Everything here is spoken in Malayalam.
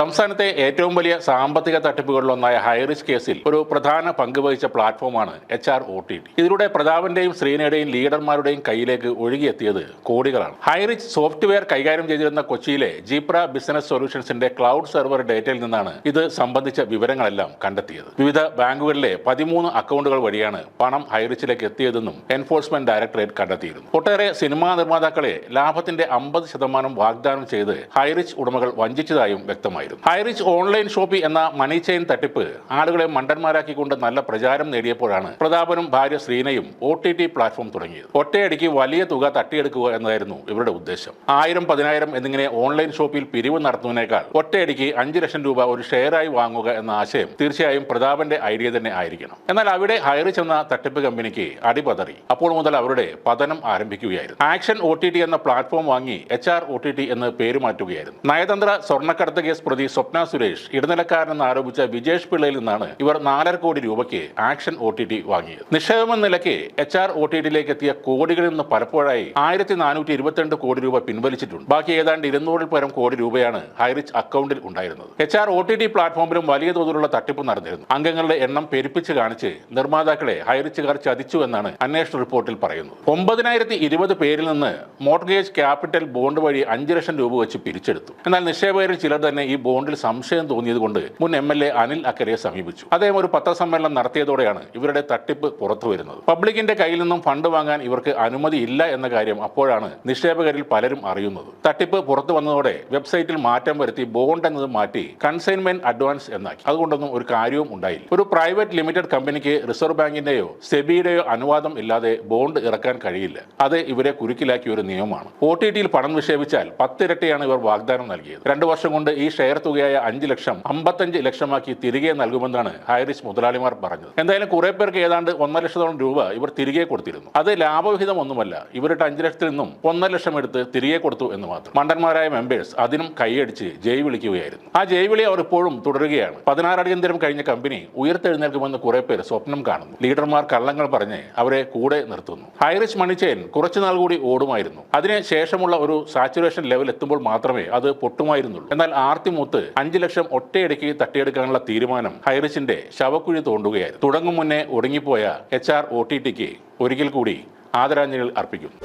സംസ്ഥാനത്തെ ഏറ്റവും വലിയ സാമ്പത്തിക തട്ടിപ്പുകളിലൊന്നായ ഹൈറിസ്ക് കേസിൽ ഒരു പ്രധാന പങ്ക് വഹിച്ച പ്ലാറ്റ്ഫോമാണ് H R O T T. ഇതിലൂടെ പ്രതാപന്റെയും ശ്രീനയുടെയും ലീഡർമാരുടെയും കയ്യിലേക്ക് ഒഴുകിയെത്തിയത് കോടികളാണ്. ഹൈറിച്ച് സോഫ്റ്റ്വെയർ കൈകാര്യം ചെയ്തിരുന്ന കൊച്ചിയിലെ ജീപ്ര ബിസിനസ് സൊല്യൂഷൻസിന്റെ ക്ലൗഡ് സെർവർ ഡേറ്റയിൽ നിന്നാണ് ഇത് സംബന്ധിച്ച വിവരങ്ങളെല്ലാം കണ്ടെത്തിയത്. വിവിധ ബാങ്കുകളിലെ പതിമൂന്ന് അക്കൗണ്ടുകൾ വഴിയാണ് പണം ഹൈറിച്ചിലേക്ക് എത്തിയതെന്നും എൻഫോഴ്സ്മെന്റ് ഡയറക്ടറേറ്റ് കണ്ടെത്തിയിരുന്നു. ഒട്ടേറെ സിനിമാ നിർമ്മാതാക്കളെ ലാഭത്തിന്റെ അമ്പത് ശതമാനം വാഗ്ദാനം ചെയ്ത് ഹൈറിച്ച് ഉടമകൾ വഞ്ചിച്ചതായും വ്യക്തമായിരുന്നു ഹൈറിച്ച് ഓൺലൈൻ ഷോപ്പി എന്ന മണി ചെയിൻ തട്ടിപ്പ് ആളുകളെ മണ്ടന്മാരാക്കിക്കൊണ്ട് നല്ല പ്രചാരം നേടിയപ്പോഴാണ് പ്രതാപനും ഭാര്യ ശ്രീനയും ഒ ടി ടി പ്ലാറ്റ്ഫോം തുടങ്ങിയത്. ഒറ്റയടിക്ക് വലിയ തുക തട്ടിയെടുക്കുക എന്നതായിരുന്നു ഇവരുടെ ഉദ്ദേശം. ആയിരം പതിനായിരം എന്നിങ്ങനെ ഓൺലൈൻ ഷോപ്പിൽ പിരിവ് നടത്തുന്നതിനേക്കാൾ ഒറ്റയടിക്ക് അഞ്ച് ലക്ഷം രൂപ ഒരു ഷെയറായി വാങ്ങുക എന്ന ആശയം തീർച്ചയായും പ്രതാപന്റെ ഐഡിയ തന്നെ ആയിരിക്കണം. എന്നാൽ അവിടെ ഹൈറിച്ച് എന്ന തട്ടിപ്പ് കമ്പനിക്ക് അടിപതറി. അപ്പോൾ മുതൽ അവരുടെ പതനം ആരംഭിക്കുകയായിരുന്നു. ആക്ഷൻ ഒ എന്ന പ്ലാറ്റ്ഫോം വാങ്ങി എച്ച് ആർ എന്ന് പേര് മാറ്റുകയായിരുന്നു. നയതന്ത്ര സ്വർണക്കടത്ത് കേസ് പ്രതി സ്വപ്ന സുരേഷ് ഇടനിലക്കാരനെന്ന് ആരോപിച്ച വിജേഷ് പിള്ളയിൽ നിന്നാണ് ഇവർ നാലര കോടി രൂപയ്ക്ക് ആക്ഷൻ ഒ ടി ടി വാങ്ങിയത്. നിക്ഷേപമെന്ന നിലയ്ക്ക് എച്ച് ആർ ഒ ടി ടിയിലേക്ക് എത്തിയ കോടികളിൽ നിന്ന് പലപ്പോഴായി ആയിരത്തി നാനൂറ്റി ഇരുപത്തിരണ്ട് കോടി രൂപ പിൻവലിച്ചിട്ടുണ്ട്. ബാക്കി ഏതാണ്ട് ഇരുന്നൂറിൽ പരം കോടി രൂപയാണ് ഹൈറിച്ച് അക്കൗണ്ടിൽ ഉണ്ടായിരുന്നത്. H R O T T പ്ലാറ്റ്ഫോമിലും വലിയ തോതിലുള്ള തട്ടിപ്പ് നടന്നിരുന്നു. അംഗങ്ങളുടെ എണ്ണം പെരുപ്പിച്ച് കാണിച്ച് നിർമ്മാതാക്കളെ ഹൈറിച്ചുകാർ ചതിച്ചു എന്നാണ് അന്വേഷണ റിപ്പോർട്ടിൽ പറയുന്നത്. ഒമ്പതിനായിരത്തി ഇരുപത് പേരിൽ നിന്ന് മോർഗേജ് ക്യാപിറ്റൽ ബോണ്ട് വഴി അഞ്ച് ലക്ഷം രൂപ വെച്ച് പിരിച്ചെടുത്തു. എന്നാൽ നിക്ഷേപകരിൽ ചിലർ തന്നെ ഈ ബോണ്ടിൽ സംശയം തോന്നിയത് കൊണ്ട് മുൻ എം എൽ എ അനിൽ അക്കരയെ സമീപിച്ചു. അദ്ദേഹം ഒരു പത്രസമ്മേളനം നടത്തിയതോടെയാണ് ഇവരുടെ തട്ടിപ്പ് പുറത്തു വരുന്നത്. പബ്ലിക്കിന്റെ കയ്യിൽ നിന്നും ഫണ്ട് വാങ്ങാൻ ഇവർക്ക് അനുമതി ഇല്ല എന്ന കാര്യം അപ്പോഴാണ് നിക്ഷേപകരിൽ പലരും അറിയുന്നത്. തട്ടിപ്പ് പുറത്തു വന്നതോടെ വെബ്സൈറ്റിൽ മാറ്റം വരുത്തി ബോണ്ട് എന്നത് മാറ്റി കൺസൈൻമെന്റ് അഡ്വാൻസ് എന്നാക്കി. അതുകൊണ്ടൊന്നും ഒരു കാര്യവും ഉണ്ടായില്ല. ഒരു പ്രൈവറ്റ് ലിമിറ്റഡ് കമ്പനിക്ക് റിസർവ് ബാങ്കിന്റെയോ സെബിയുടെയോ അനുവാദം ഇല്ലാതെ ബോണ്ട് ഇറക്കാൻ കഴിയില്ല. അത് ഇവരെ കുരുക്കിലാക്കിയ ഒരു നിയമമാണ്. ഒ ടി ടിയിൽ പണം നിക്ഷേപിച്ചാൽ പത്തിരട്ടിയാണ് ഇവർ വാഗ്ദാനം നൽകിയത്. രണ്ടു വർഷം കൊണ്ട് ഈ ഷെയർ തുകയായ അഞ്ച് ലക്ഷം അമ്പത്തഞ്ച് ലക്ഷമാക്കി തിരികെ നൽകുമെന്നാണ് ഹൈറിസ് മുതലാളിമാർ പറഞ്ഞത്. എന്തായാലും കുറെ പേർക്ക് ഏതാണ്ട് ഒന്നര ലക്ഷത്തോളം രൂപ ഇവർ തിരികെ കൊടുത്തിരുന്നു. അത് ലാഭവിഹിതം ഒന്നുമല്ല ഇവരുടെ അഞ്ച് ലക്ഷത്തിൽ നിന്നും ഒന്നര ലക്ഷം എടുത്ത് തിരികെ കൊടുത്തു എന്ന് മാത്രം. മണ്ടന്മാരായ മെമ്പേഴ്സ് അതിനും കൈയടിച്ച് ജയ് വിളിക്കുകയായിരുന്നു. ആ ജയ് വിളി അവർ ഇപ്പോഴും തുടരുകയാണ്. പതിനാറടിയന്തരം കഴിഞ്ഞ കമ്പനി ഉയർത്തെഴുന്നേൽക്കുമെന്ന് കുറെ പേർ സ്വപ്നം കാണുന്നു. ലീഡർമാർ കള്ളങ്ങൾ പറഞ്ഞ് അവരെ കൂടെ നിർത്തുന്നു. ഹൈറിച്ച് മണിച്ചേൻ കുറച്ചുനാൾ കൂടി ഓടുമായിരുന്നു. അതിന് ശേഷമുള്ള ഒരു സാച്ചുറേഷൻ ലെവൽ എത്തുമ്പോൾ മാത്രമേ അത് പൊട്ടുമായിരുന്നുള്ളൂ. എന്നാൽ ആർത്തിമൂത്ത് അഞ്ചു ലക്ഷം ഒറ്റയടിക്ക് തട്ടിയെടുക്കാനുള്ള തീരുമാനം ഹൈറിച്ചിന്റെ ശവക്കുഴി തോണ്ടുകയായിരുന്നു. തുടങ്ങും മുന്നേ ഒടുങ്ങിപ്പോയ എച്ച് ആർ ഒ ടി ടിക്ക് ഒരിക്കൽ കൂടി ആദരാഞ്ജലികൾ അർപ്പിക്കുന്നു.